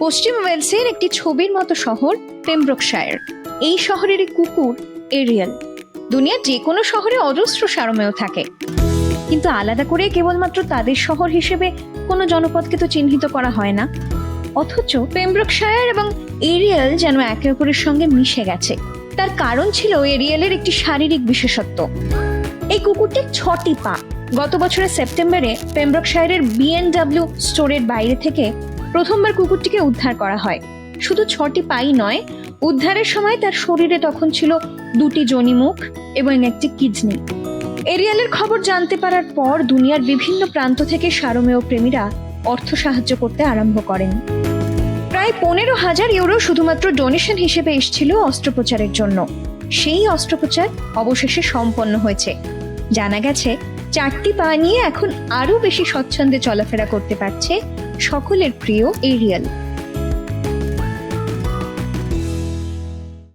পশ্চিম ওয়েলসের একটি ছবির মতো শহর পেমব্রকশায়ার। এই শহরের কুকুর, এরিয়াল, দুনিয়ার যে কোনো শহরে অজস্র সারমেয় থাকে। কিন্তু আলাদা করে কেবলমাত্র তাদের শহর হিসেবে কোনো জনপদকে তো চিহ্নিত করা হয় না। অথচ পেমব্রকশায়ার এবং এরিয়াল যেন একে অপরের সঙ্গে মিশে গেছে। তার কারণ ছিল এরিয়ালের একটি শারীরিক বিশেষত্ব। এই কুকুরটির ছটি পা। গত বছরের সেপ্টেম্বরে পেমব্রকশায়ারের বিএনডব্লিউ স্টোরের বাইরে থেকে প্রথমবার কুকুরটিকে উদ্ধার করা হয়। শুধু ছটি পাই নয়, উদ্ধারের সময় তার শরীরে তখন ছিল দুটি জনিমুখ এবং একটি কিডনি। এরিয়ালের খবর জানতে পারার পর দুনিয়ার বিভিন্ন প্রান্ত থেকে সারমেয় প্রেমীরা অর্থ সাহায্য করতে আরম্ভ করেন। প্রায় পনেরো হাজার ইউরো শুধুমাত্র ডোনেশন হিসেবে এসেছিল অস্ত্রোপচারের জন্য। সেই অস্ত্রোপচার অবশেষে সম্পন্ন হয়েছে। জানা গেছে, চারটি পা নিয়ে এখন আরও বেশি স্বচ্ছন্দে চলাফেরা করতে পারছে সকলের প্রিয় এরিয়াল।